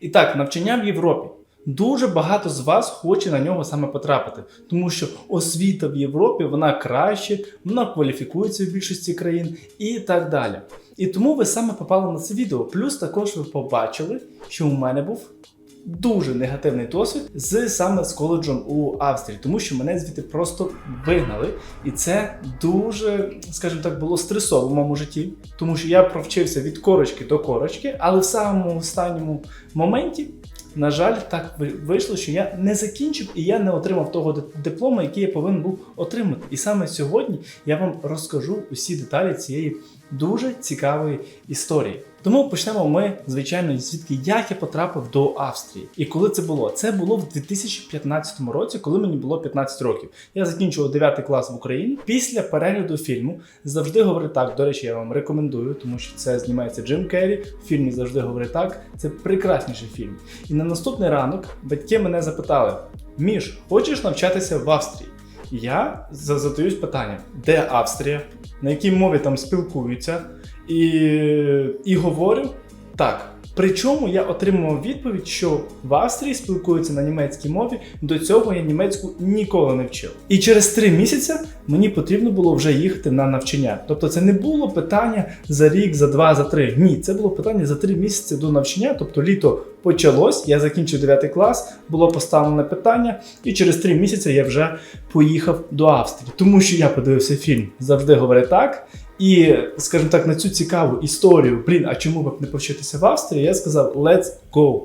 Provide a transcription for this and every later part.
І так, навчання в Європі. Дуже багато з вас хоче на нього саме потрапити, тому що освіта в Європі вона краще, вона кваліфікується в більшості країн і так далі. І тому ви саме попали на це відео. Плюс також ви побачили, що у мене був дуже негативний досвід з саме з коледжем у Австрії, тому що мене звідти просто вигнали, і це дуже, скажімо так, було стресово в моєму житті, тому що я провчився від корочки до корочки, але в самому останньому моменті. На жаль, так ви- вийшло, що я не закінчив і я не отримав того ди- диплому, який я повинен був отримати. І саме сьогодні я вам розкажу усі деталі цієї дуже цікавої історії. Тому почнемо ми, звичайно, звідки як я потрапив до Австрії. І коли це було? Це було в 2015 році, коли мені було 15 років. Я закінчував 9 клас в Україні. Після перегляду фільму завжди говори так. До речі, я вам рекомендую, тому що це знімається Джим Керрі. В фільмі завжди говори так. Це прекрасніший фільм. І на наступний ранок батьки мене запитали: Міш, хочеш навчатися в Австрії? Я за- задаюсь питанням, де Австрія, на якій мові там спілкуються, і, і говорю так. Причому я отримував відповідь, що в Австрії спілкуються на німецькій мові. До цього я німецьку ніколи не вчив. І через три місяці мені потрібно було вже їхати на навчання. Тобто це не було питання за рік, за два, за три. Ні, це було питання за три місяці до навчання. Тобто літо почалось, я закінчив 9 клас, було поставлене питання, і через три місяці я вже поїхав до Австрії, тому що я подивився фільм завжди говорить так. І, скажімо так, на цю цікаву історію, блін, а чому б не повчитися в Австрії, я сказав let's go.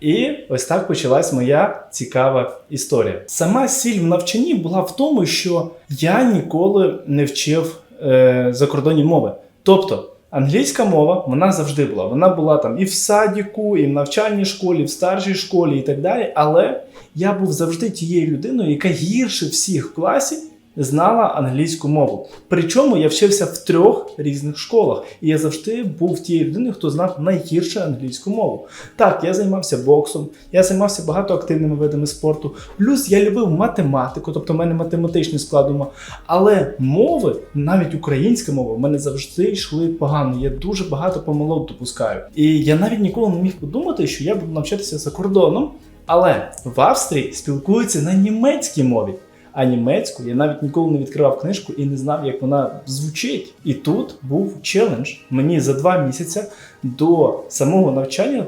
І ось так почалась моя цікава історія. Сама сіль в навчанні була в тому, що я ніколи не вчив е, закордонні мови. Тобто англійська мова вона завжди була. Вона була там і в садіку, і в навчальній школі, і в старшій школі, і так далі. Але я був завжди тією людиною, яка гірше всіх в класі знала англійську мову. Причому я вчився в трьох різних школах, і я завжди був тією людиною, хто знав найгірше англійську мову. Так, я займався боксом, я займався багато активними видами спорту. Плюс я любив математику, тобто в мене математичний склад ума. Але мови, навіть українська мова, в мене завжди йшли погано. Я дуже багато помилок допускаю. І я навіть ніколи не міг подумати, що я буду навчатися за кордоном. Але в Австрії спілкуються на німецькій мові. А німецьку я навіть ніколи не відкривав книжку і не знав, як вона звучить. І тут був челендж мені за два місяці до самого навчання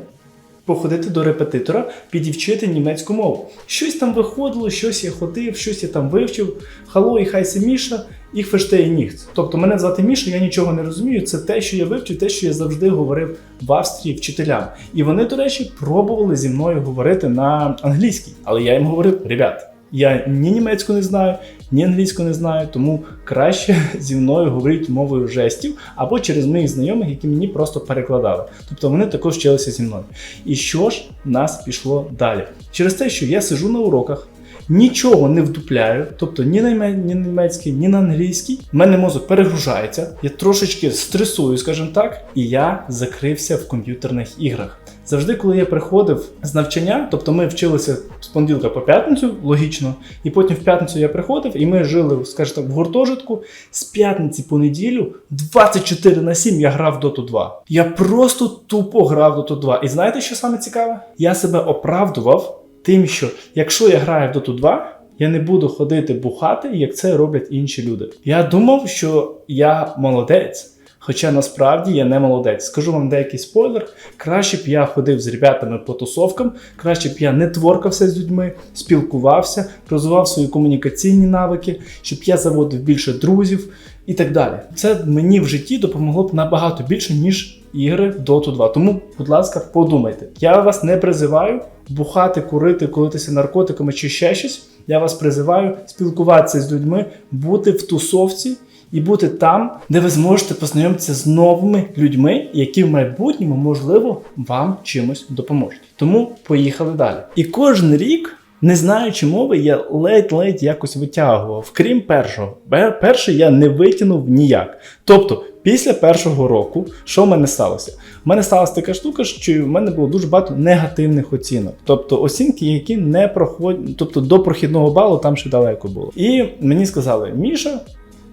походити до репетитора, підівчити німецьку мову. Щось там виходило, щось я ходив, щось я там вивчив. Хало і хайсе Міша, і фештей ніхт. Тобто мене звати Міша, я нічого не розумію. Це те, що я вивчив, те, що я завжди говорив в Австрії вчителям. І вони, до речі, пробували зі мною говорити на англійській. Але я їм говорив: ребят, я ні німецьку не знаю, ні англійську не знаю, тому краще зі мною говорити мовою жестів або через моїх знайомих, які мені просто перекладали. Тобто вони також вчилися зі мною. І що ж нас пішло далі? Через те, що я сижу на уроках. Нічого не вдупляю, тобто ні на німецький, ні на англійський. У мене мозок перегружається, я трошечки стресую, скажімо так, і я закрився в комп'ютерних іграх. Завжди, коли я приходив з навчання, тобто ми вчилися з понеділка по п'ятницю, логічно, і потім в п'ятницю я приходив, і ми жили, скажімо так, в гуртожитку. З п'ятниці по неділю 24 на 7 я грав Dota 2. Я просто тупо грав Dota 2. І знаєте, що саме цікаве? Я себе оправдував тим, що якщо я граю в Dota 2, я не буду ходити бухати, як це роблять інші люди. Я думав, що я молодець. Хоча насправді я не молодець. Скажу вам деякий спойлер. Краще б я ходив з ребятами по тусовкам, краще б я не творкався з людьми, спілкувався, розвивав свої комунікаційні навики, щоб я заводив більше друзів і так далі. Це мені в житті допомогло б набагато більше, ніж ігри в Dota 2. Тому, будь ласка, подумайте. Я вас не призиваю бухати, курити, колитися наркотиками чи ще щось. Я вас призиваю спілкуватися з людьми, бути в тусовці і бути там, де ви зможете познайомитися з новими людьми, які в майбутньому, можливо, вам чимось допоможуть. Тому поїхали далі. І кожен рік. Не знаючи мови, я ледь-ледь якось витягував. Крім першого, Пер- перший я не витягнув ніяк. Тобто, після першого року, що в мене сталося? У мене сталася така штука, що в мене було дуже багато негативних оцінок. Тобто оцінки, які не проходять, тобто до прохідного балу там ще далеко було. І мені сказали: Міша,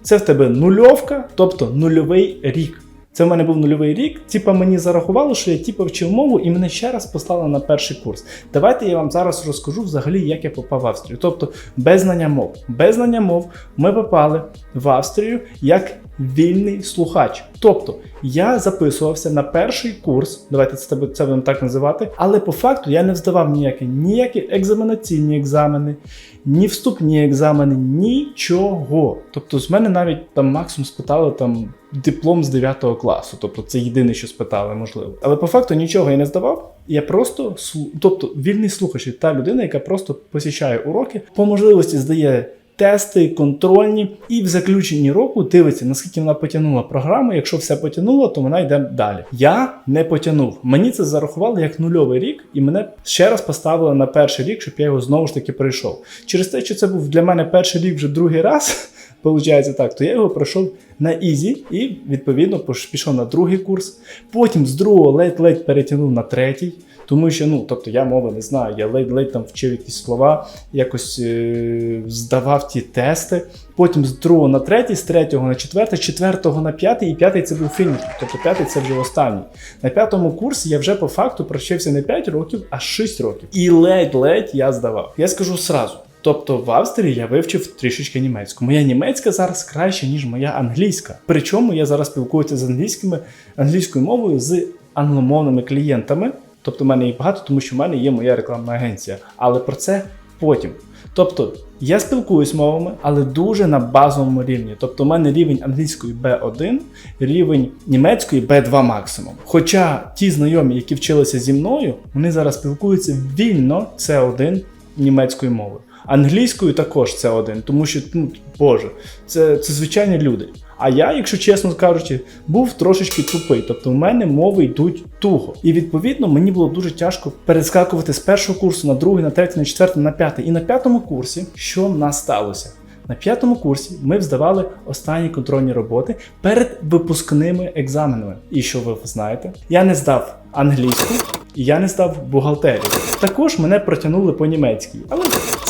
це в тебе нульовка, тобто нульовий рік. Це в мене був нульовий рік. Типа мені зарахувало, що я типа вчив мову, і мене ще раз послали на перший курс. Давайте я вам зараз розкажу взагалі, як я попав в Австрію. Тобто, без знання мов. Без знання мов ми попали в Австрію як вільний слухач. Тобто я записувався на перший курс, давайте це це будемо так називати, але по факту я не здавав ніякі ніякі екзаменаційні екзамени, ні вступні екзамени, нічого. Тобто з мене навіть там максимум спитали там диплом з 9 класу. Тобто це єдине, що спитали, можливо. Але по факту нічого я не здавав. Я просто тобто вільний слухач, та людина, яка просто посічає уроки, по можливості здає. Тести, контрольні, і в заключенні року дивиться, наскільки вона потягнула програму. Якщо все потягнуло, то вона йде далі. Я не потягнув. Мені це зарахували як нульовий рік, і мене ще раз поставили на перший рік, щоб я його знову ж таки пройшов. Через те, що це був для мене перший рік вже другий раз. Получається так, то я його пройшов на ізі і відповідно пішов на другий курс. Потім з другого ледь-ледь перетягнув на третій. Тому що, ну, тобто я мови не знаю, я ледь-ледь там вчив якісь слова, якось е- здавав ті тести. Потім з другого на третій, з третього на четвертий, з четвертого на п'ятий, і п'ятий це був фініш. Тобто п'ятий це вже останній. На п'ятому курсі я вже по факту провчився не 5 років, а 6 років. І ледь-ледь я здавав. Я скажу сразу. Тобто в Австрії я вивчив трішечки німецьку. Моя німецька зараз краще, ніж моя англійська. Причому я зараз спілкуюся з англійськими англійською мовою з англомовними клієнтами. Тобто в мене їх багато, тому що в мене є моя рекламна агенція. Але про це потім. Тобто я спілкуюсь мовами, але дуже на базовому рівні. Тобто, у мене рівень англійської B1, рівень німецької B2 максимум. Хоча ті знайомі, які вчилися зі мною, вони зараз спілкуються вільно C1 німецькою мовою. Англійською також це один, тому що, ну, Боже, це, це звичайні люди. А я, якщо чесно кажучи, був трошечки тупий. Тобто в мене мови йдуть туго. І відповідно мені було дуже тяжко перескакувати з першого курсу на другий, на третій, на четвертий, на п'ятий. І на п'ятому курсі, що в нас сталося? На п'ятому курсі ми здавали останні контрольні роботи перед випускними екзаменами. І що ви знаєте? Я не здав англійську і я не здав бухгалтерію. Також мене протягнули по німецькій, але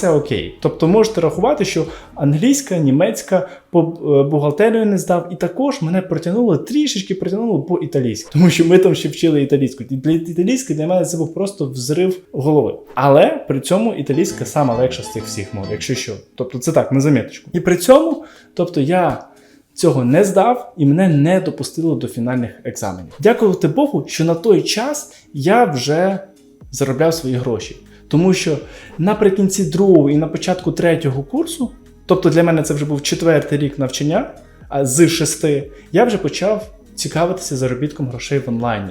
це окей. Тобто можете рахувати, що англійська, німецька по е, бухгалтерію не здав, і також мене протягнуло трішечки протягнуло по італійськи, тому що ми там ще вчили італійську. І для для мене це був просто взрив голови. Але при цьому італійська сама легша з цих всіх мов, якщо що. Тобто це так, на заміточку. І при цьому, тобто я. Цього не здав і мене не допустили до фінальних екзаменів. Дякувати Богу, що на той час я вже заробляв свої гроші. Тому що наприкінці другого і на початку третього курсу, тобто для мене це вже був четвертий рік навчання, а з шести, я вже почав цікавитися заробітком грошей в онлайні.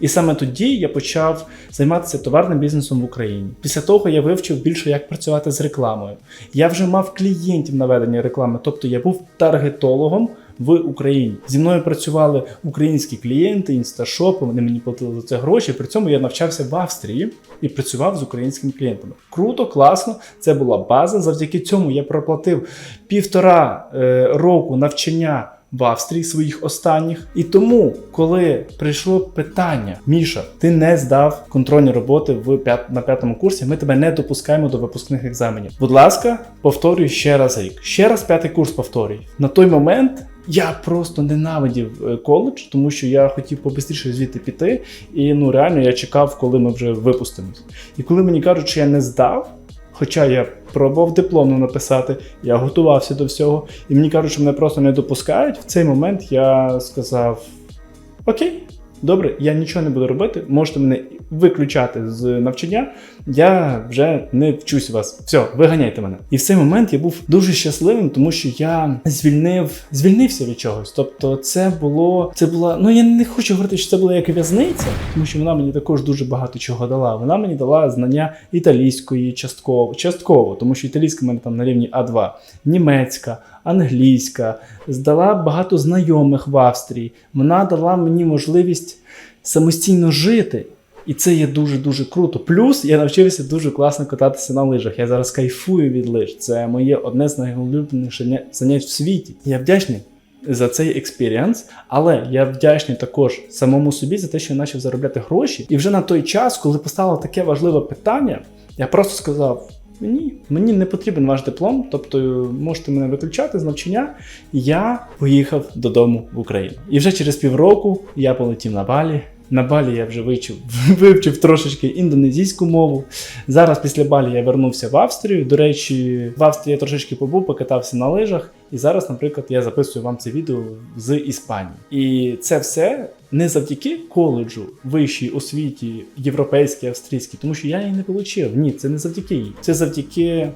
І саме тоді я почав займатися товарним бізнесом в Україні. Після того я вивчив більше, як працювати з рекламою. Я вже мав клієнтів на ведення реклами, тобто я був таргетологом в Україні. Зі мною працювали українські клієнти, інсташопи, вони мені платили за це гроші. При цьому я навчався в Австрії і працював з українськими клієнтами. Круто, класно. Це була база. Завдяки цьому я проплатив півтора е, року навчання. В Австрії своїх останніх, і тому, коли прийшло питання, Міша, ти не здав контрольні роботи в п'ят... на п'ятому курсі, ми тебе не допускаємо до випускних екзаменів. Будь ласка, повторюй ще раз рік. Ще раз п'ятий курс повторюй. На той момент я просто ненавидів е, коледж, тому що я хотів побистріше звідти піти. І ну реально я чекав, коли ми вже випустимось. І коли мені кажуть, що я не здав. Хоча я пробував дипломно написати, я готувався до всього, і мені кажуть, що мене просто не допускають. В цей момент я сказав: Окей, добре, я нічого не буду робити, можете мене виключати з навчання, я вже не вчусь вас. Все, виганяйте мене. І в цей момент я був дуже щасливим, тому що я звільнив, звільнився від чогось. Тобто, це було, це була. Ну я не хочу говорити, що це була як в'язниця, тому що вона мені також дуже багато чого дала. Вона мені дала знання італійської частково, частково, тому що італійська в мене там на рівні А2, німецька. Англійська, здала багато знайомих в Австрії. Вона дала мені можливість самостійно жити. І це є дуже-дуже круто. Плюс я навчився дуже класно кататися на лижах. Я зараз кайфую від лиж. Це моє одне з найулюбленіших занять в світі. Я вдячний за цей експіріанс, але я вдячний також самому собі за те, що я почав заробляти гроші. І вже на той час, коли поставило таке важливе питання, я просто сказав: Ні, мені не потрібен ваш диплом, тобто можете мене виключати з навчання. Я поїхав додому в Україну. І вже через півроку я полетів на Балі. На Балі я вже вивчив, вивчив трошечки індонезійську мову. Зараз після Балі я вернувся в Австрію. До речі, в Австрії я трошечки побув, покатався на лижах. І зараз, наприклад, я записую вам це відео з Іспанії. І це все не завдяки коледжу, вищій освіті, європейській, австрійській, тому що я її не отримав. Ні, це не завдяки їй. Це завдяки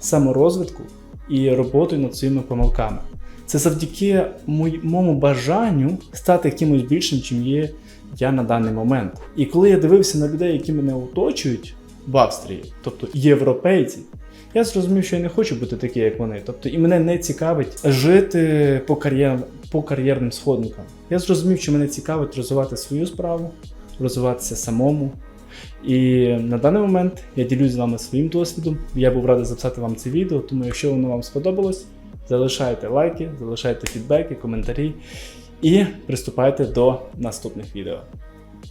саморозвитку і роботою над своїми помилками. Це завдяки моєму бажанню стати кимось більшим, чим є я на даний момент. І коли я дивився на людей, які мене оточують в Австрії, тобто європейці, я зрозумів, що я не хочу бути такий, як вони. Тобто, і мене не цікавить жити по, кар'єр... по кар'єрним сходникам. Я зрозумів, що мене цікавить розвивати свою справу, розвиватися самому. І на даний момент я ділюсь з вами своїм досвідом. Я був радий записати вам це відео, тому якщо воно вам сподобалось, залишайте лайки, залишайте фідбеки, коментарі і приступайте до наступних відео.